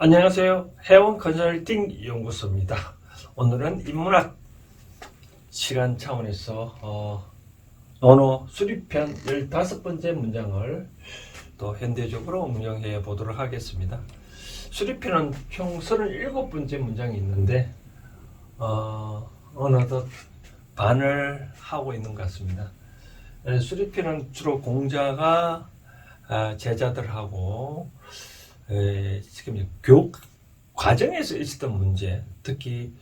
안녕하세요. 해원 컨설팅 연구소입니다. 오늘은 인문학 시간 차원에서 어, 언어 수립편 15번째 문장을 또 현대적으로 응용해 보도록 하겠습니다. 수립편은 총 37번째 문장이 있는데 어, 어느덧 반을 하고 있는 것 같습니다. 에, 수립편은 주로 공자가 아, 제자들하고 에, 지금 교육 과정에서 있었던 문제, 특히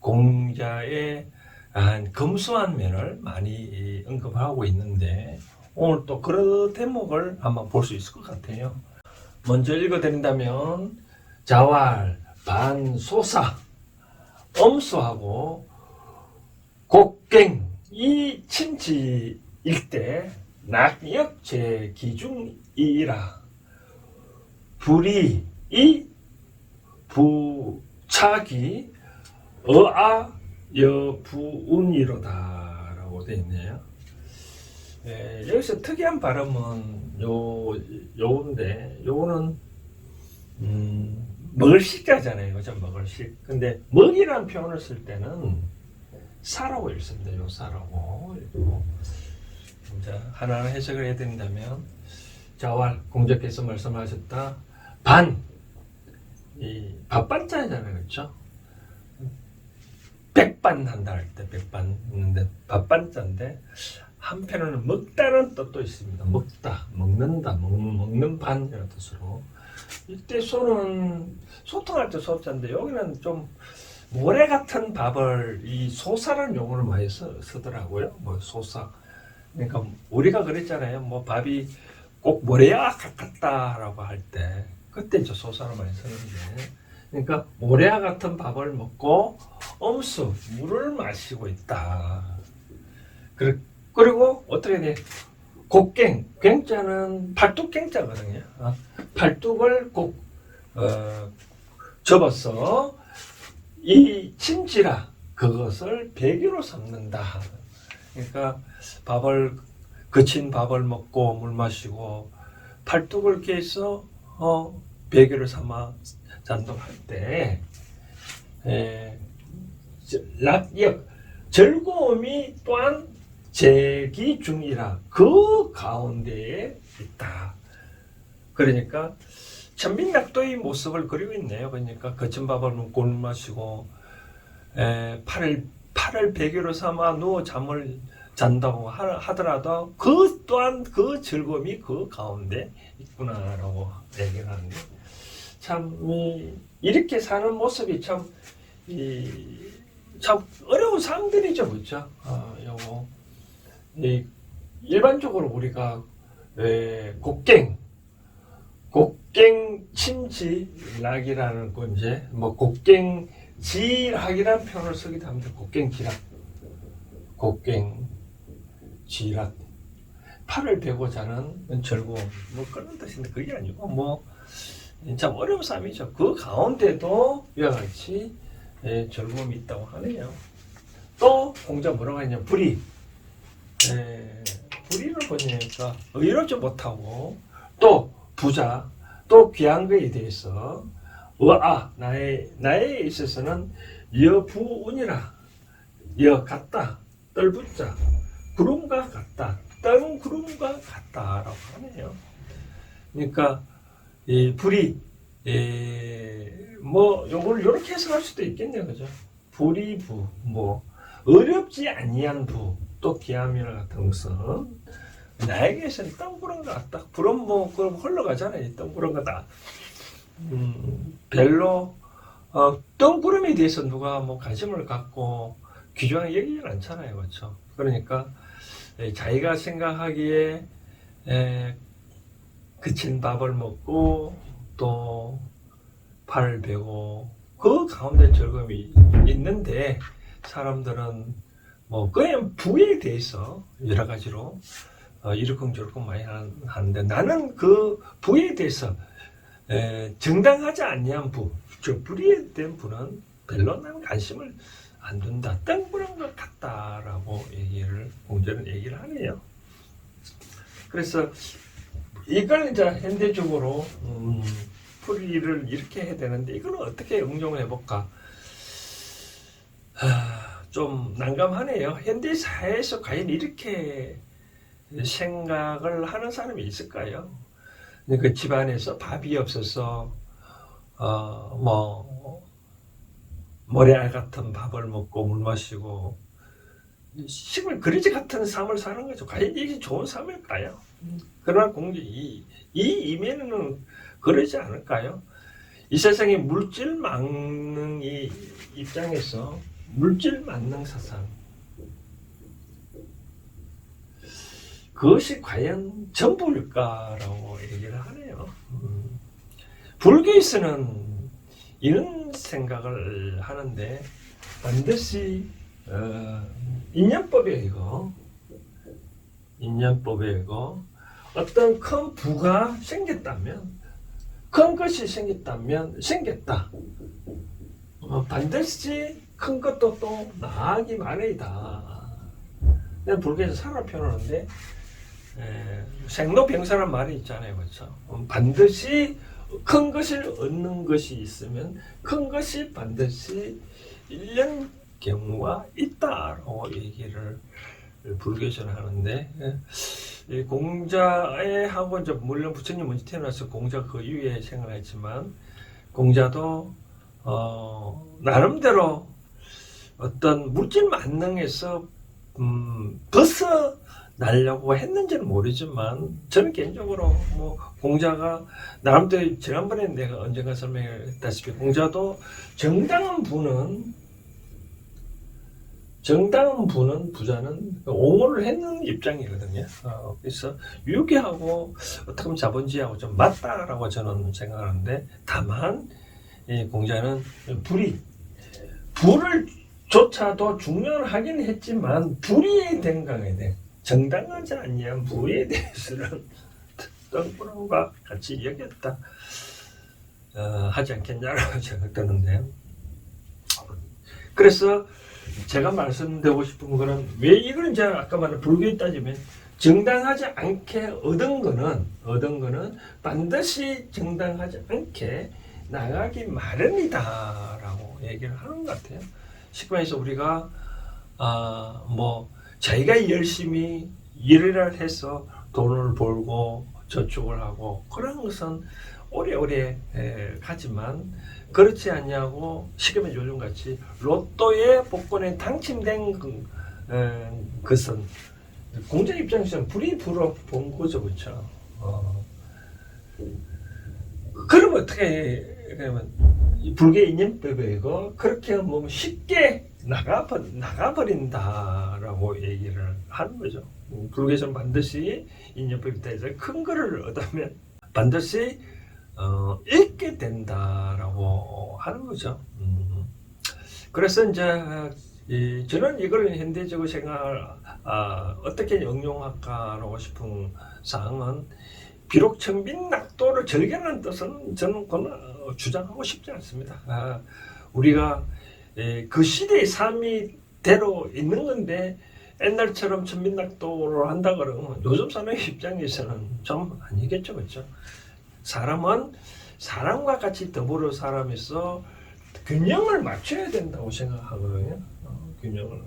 공자의 한 검소한 면을 많이 이, 언급하고 있는데 오늘 또 그런 대목을 한번 볼 수 있을 것 같아요. 먼저 읽어드린다면 자활, 반, 소사, 엄수하고 곡갱 이 친지일 때 낙역 제 기중이라 불이 이 부차기 어아 여 부운이로다 라고 되어 있네요. 예, 여기서 특이한 발음은 요 요인데 요거는 음, 먹을 식자잖아요, 그죠? 먹을 식. 근데 먹이라는 표현을 쓸 때는 사라고 읽습니다. 요 사라고 읽고 자 하나하나 해석을 해드린다면 자활 공자께서 말씀하셨다 반, 이 밥반자잖아요, 그렇죠? 백반 한다 할 때 백반 있는데 밥반자인데 한편으로는 먹다는 뜻도 있습니다. 먹다, 먹는다, 먹, 먹는 반 이런 뜻으로 이때 소는 소통할 때 소자인데 여기는 좀 모래 같은 밥을 이 소사라는 용어를 많이 써, 쓰더라고요. 뭐 소사. 그러니까 우리가 그랬잖아요. 뭐 밥이 꼭 모래와 같다라고 할 때 그때 저 소사를 많이 쓰는데 그러니까 모래와 같은 밥을 먹고 엄수 물을 마시고 있다. 그리- 그리고 어떻게 돼? 곡갱 갱자는 팔뚝갱자거든요. 어, 팔뚝을 곡 어, 접어서 이 침지라 그것을 배기로 삼는다. 그러니까 밥을 거친 밥을 먹고 물 마시고 팔뚝을 해서 어, 배기를 삼아 잔동할 때 에, 저- 낙역 즐거움이 또한 제기 중이라 그 가운데에 있다. 그러니까 천민낙도의 모습을 그리고 있네요. 그러니까 거친 밥을 물 마시고 에, 팔을 팔을 베개로 삼아 누워 잠을 잔다고 하- 하더라도 그 또한 그 즐거움이 그 가운데 있구나라고 얘기를 하는데 참 이, 이렇게 사는 모습이 참 이, 참 어려운 상들이죠, 그렇죠? 아, 요거 이, 일반적으로 우리가 에, 곡갱 곡갱 침지락이라는 건 이제 뭐 곡갱 지락이라는 표현을 쓰기도 합니다. 곡갱 지락, 곡갱 지락. 팔을 베고 자는 즐거움, 뭐 그런 뜻인데 그게 아니고 뭐참 어려운 삶이죠. 그 가운데도 이와 같이 예, 즐거움이 있다고 하네요. 또 공자 뭐라고 했냐 불이 예, 불의를 보니까 의롭지 못하고 또 부자 또 귀한 거에 대해서 어아 나의 나에 있어서는 여부운이라 여 같다 떨붙자 구름과 같다 떠는 구름과 같다라고 하네요. 그러니까 이 불이 에, 뭐 요걸 요렇게 해석할 수도 있겠네요, 그죠? 불이 부, 뭐 어렵지 아니한 부, 또 기함이나 같은 것은 나에게서는 것 같다. 불은 뭐 그럼 흘러가잖아요, 거다. 음, 별로 어, 덩구름에 대해서 누가 뭐 관심을 갖고 귀중하게 여기진 않잖아요, 그렇죠? 그러니까 에, 자기가 생각하기에 에, 그친 밥을 먹고 또 팔을 베고 그 가운데 즐거움이 있는데 사람들은 뭐 그냥 부에 대해서 여러 가지로 어, 이러쿵저러쿵 많이 하- 하는데 나는 그 부에 대해서 에, 정당하지 아니한 부, 저 불의에 대한 부는 별로 나는 관심을 안 둔다. 땡그런 것 같다라고 얘기를 공자는 얘기를 하네요. 그래서 이걸 이제 현대적으로 음, 풀이를 이렇게 해야 되는데 이걸 어떻게 응용을 해볼까? 하, 좀 난감하네요. 현대 사회에서 과연 이렇게 생각을 하는 사람이 있을까요? 그 집안에서 밥이 없어서 어 뭐 모래알 같은 밥을 먹고 물 마시고 식물 그리지 같은 삶을 사는 거죠. 과연 이게 좋은 삶일까요? 그러나 공기 이, 이 이면에는 그러지 않을까요? 이 세상에 물질 만능이 입장에서 물질 만능 사상 그것이 과연 전부일까라고 얘기를 하네요. 음. 불교에서는 이런 생각을 하는데 반드시 어, 인연법이에요 인연법이고 어떤 큰 부가 생겼다면 큰 것이 생겼다면 생겼다. 어, 반드시 큰 것도 또 나기 마련이다. 내가 불교에서 살아 표현하는데 에, 생로병사란 말이 있잖아요 그렇죠? 어, 반드시 큰 것을 얻는 것이 있으면 큰 것이 반드시 일련 경우가 있다라고 얘기를 불교에서는 하는데 공자에 하고 이제 물론 부처님 먼저 태어나서 공자 그 이후에 생활했지만 공자도 어 나름대로 어떤 물질 만능에서 음 벗어 날려고 했는지는 모르지만 저는 개인적으로 뭐 공자가 나름대로 지난번에 내가 언젠가 설명했다시피 공자도 정당한 분은 정당한 분은 부자는 옹호를 했는 입장이거든요. 어, 그래서 유교하고 어떻게 보면 자본주의하고 좀 맞다라고 저는 생각하는데 다만 이 공자는 불이 불을 조차도 중요하긴 했지만 불의에 대응에 대 정당하지 않냐. 부에 대해서는 떡브라운과 같이 여겼다. 어, 하지 않겠냐라고 생각되는데 그래서 제가 말씀드리고 싶은 거는 왜 이걸 이제 아까 말한 불교에 따지면 정당하지 않게 얻은 거는 얻은 거는 반드시 정당하지 않게 나가기 마련이다라고 얘기를 하는 것 같아요. 식구에서 우리가 아뭐 자기가 열심히 일을 해서 돈을 벌고 저축을 하고 그런 것은 오래오래 에, 가지만 그렇지 않냐고 시금의 요즘 같이 로또에 복권에 당첨된 그, 에, 것은 공자 입장에서는 불이 불어 본 거죠, 그렇죠? 어. 그러면 어떻게 그러면 불교 인연법이고 그렇게 하면 쉽게 나가버 나가버린다라고 얘기를 하는 거죠. 불교에서는 반드시 인연법이 대해서 큰 거를 얻으면 반드시 어, 읽게 된다라고 하는 거죠. 음. 그래서 이제 이, 저는 이걸 현대적으로 생각을 아, 어떻게 응용할까라고 싶은 사항은 비록 청빈낙도를 절개하는 뜻은 저는 그건 어, 주장하고 싶지 않습니다. 아, 우리가 에, 그 시대의 삶이 대로 있는 건데 옛날처럼 천민낙도를 한다 그러면 요즘 사람의 입장에서는 좀 아니겠죠, 그렇죠? 사람은 사람과 같이 더불어 살아면서 균형을 맞춰야 된다고 생각하거든요. 어, 균형을.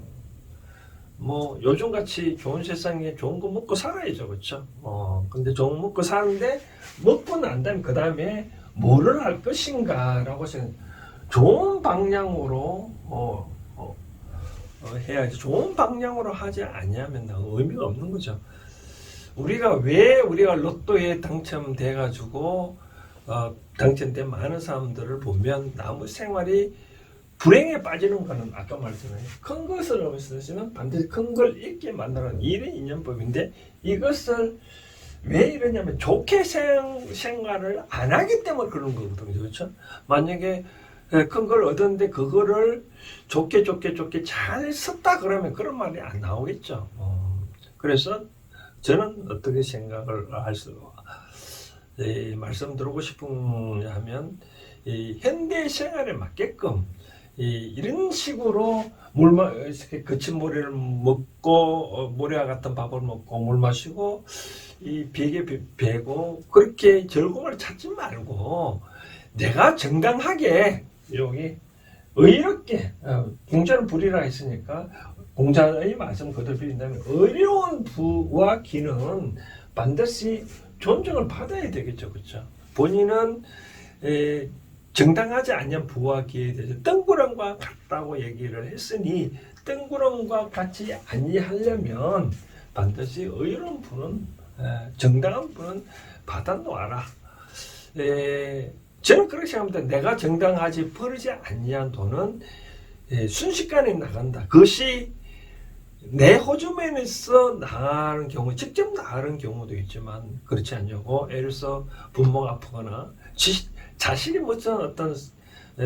뭐 요즘 같이 좋은 세상에 좋은 거 먹고 살아야죠, 그렇죠? 어, 근데 좋은 거 먹고 사는데 먹고 난 다음에 그 다음에 뭐를 할 것인가라고 생각. 좋은 방향으로 어, 어, 어, 해야지. 좋은 방향으로 하지 않냐면 의미가 없는 거죠. 우리가 왜 우리가 로또에 당첨돼 가지고 어, 당첨된 많은 사람들을 보면 나무 생활이 불행에 빠지는 거는 아까 말씀드린 큰 것을 없으시면 반드시 큰걸 잊게 만드는 일의 인연법인데 이것을 왜 이러냐면 좋게 생, 생활을 안 하기 때문에 그런 거거든요. 그렇죠? 만약에 큰 걸 얻었는데 그거를 좋게 좋게 좋게 잘 썼다 그러면 그런 말이 안 나오겠죠. 어, 그래서 저는 어떻게 생각을 할수 이, 말씀 드리고 싶은 이 현대 생활에 맞게끔 이, 이런 식으로 물 마, 거친 모래를 먹고 어, 모래와 같은 밥을 먹고 물 마시고 이 베개 베고 그렇게 즐거움을 찾지 말고 내가 정당하게 여기 의롭게 어, 공자는 불이라 했으니까 공자의 말씀 그대로 빌린다면 의로운 부와 기는 반드시 존중을 받아야 되겠죠, 그렇죠? 본인은 에, 정당하지 않은 부와 기에 대해서 뜬구름과 같다고 얘기를 했으니 뜬구름과 같이 아니하려면 반드시 의로운 에, 정당한 부는 받아 놓아라. 에, 저는 그렇게 생각합니다. 내가 정당하지 버리지 아니한 돈은 에, 순식간에 나간다. 그것이 내 호주머니에서 나가는 경우, 직접 나가는 경우도 있지만 그렇지 않냐고. 예를 들어서 부모가 아프거나 지- 자신이 못한 어떤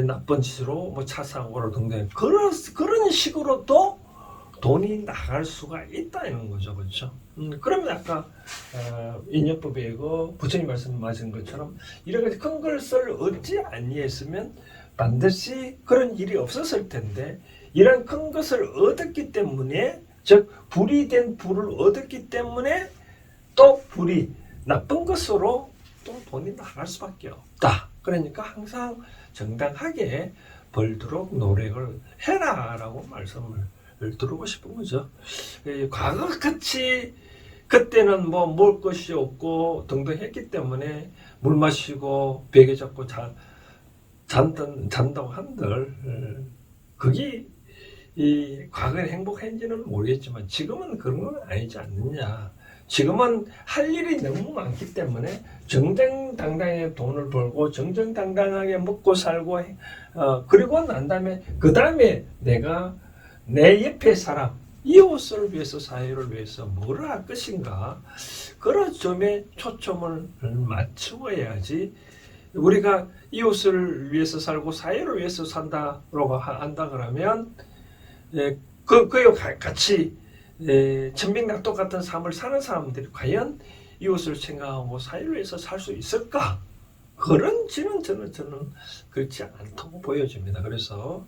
나쁜 짓으로 뭐 차 사고를 등등 그런 그런 식으로도 돈이 나갈 수가 있다는 거죠, 그렇죠? 음, 그러면 아까 어, 인연법에 그 부처님 말씀하신 것처럼 이런 가지 큰 것을 얻지 아니했으면 반드시 그런 일이 없었을 텐데 이런 큰 것을 얻었기 때문에 즉 불이 된 불을 얻었기 때문에 또 불이 나쁜 것으로 또 돈이 나갈 수밖에 없다. 그러니까 항상 정당하게 벌도록 노력을 해라라고 말씀을 드리고 싶은 거죠. 에, 과거같이 그때는 뭐 먹을 것이 없고 등등 했기 때문에 물 마시고 베개 잡고 자, 잔던, 잔다고 한들 에, 그게 이 과거에 행복했는지는 모르겠지만 지금은 그런 건 아니지 않느냐. 지금은 할 일이 너무 많기 때문에 정정당당하게 돈을 벌고 정정당당하게 먹고 살고 해. 어, 그리고 난 다음에 그 다음에 내가 내 옆에 사람 이웃을 위해서 사회를 위해서 뭘할 것인가 그런 점에 초점을 맞추어야지 우리가 이웃을 위해서 살고 사회를 위해서 산다라고 하- 한다 그러면 예, 그, 가- 같이 예, 천백낙도 같은 삶을 사는 사람들이 과연 이웃을 생각하고 사회를 위해서 살 수 있을까? 그런지는 저는 저는 그렇지 않다고 보여집니다. 그래서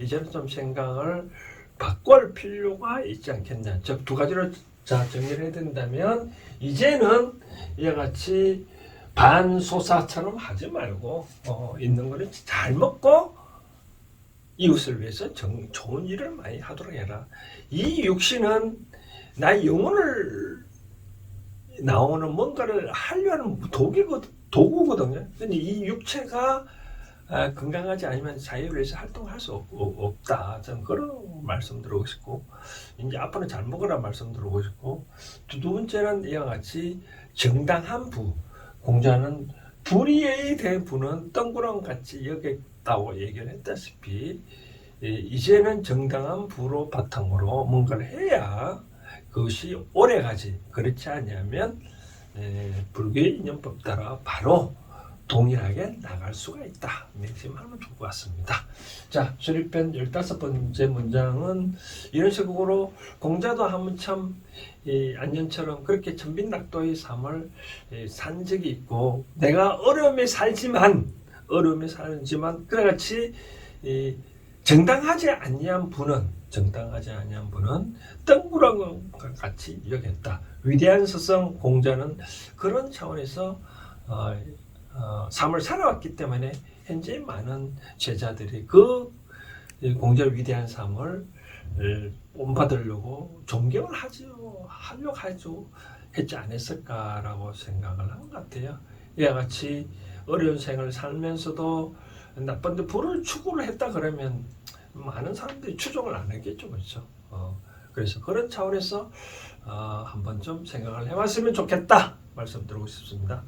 이제는 좀 생각을 바꿀 필요가 있지 않겠냐. 즉 두 가지로 자 정리를 해야 된다면 이제는 이와 같이 반소사처럼 하지 말고 어, 있는 거를 잘 먹고 이웃을 위해서 정, 좋은 일을 많이 하도록 해라. 이 육신은 나의 영혼을 나오는 뭔가를 하려는 도구거, 도구거든요. 근데 이 육체가 아, 건강하지 않으면 자유를 위해서 활동할 수 없, 없, 다 저는 그런 말씀 드리고 싶고, 이제 앞으로 잘 먹으라 말씀 드리고 싶고, 두 번째는 이와 같이 정당한 부, 공자는 불의에 대한 부는 덩구렁 같이 여겼다고 얘기를 했다시피, 예, 이제는 정당한 부로 바탕으로 뭔가를 해야 그것이 오래가지. 그렇지 않으면 에, 불교의 인연법 따라 바로 동일하게 나갈 수가 있다. 맹심하면 좋을 것 같습니다. 자, 수립편 15번째 문장은 이런 식으로 공자도 한번 참 이, 안녕처럼 그렇게 천빈낙도의 삶을 이, 산 적이 있고 내가 어려움에 살지만 어려움에 살지만 그같이 이, 정당하지 아니한 분은 정당하지 아니한 분은 덩구랑과 같이 여겼다. 위대한 스승 공자는 그런 차원에서 어, 어, 삶을 살아왔기 때문에 현재 많은 제자들이 그 공자의 위대한 삶을 을 본받으려고 존경을 하죠, 하려고 하죠, 했지 않았을까라고 생각을 한 것 같아요. 이와 같이 어려운 생을 살면서도 나쁜데 불을 추구를 했다 그러면 많은 사람들이 추종을 안 했겠죠, 그렇죠? 어, 그래서 그런 차원에서 어, 한번 좀 생각을 해봤으면 좋겠다 말씀드리고 싶습니다.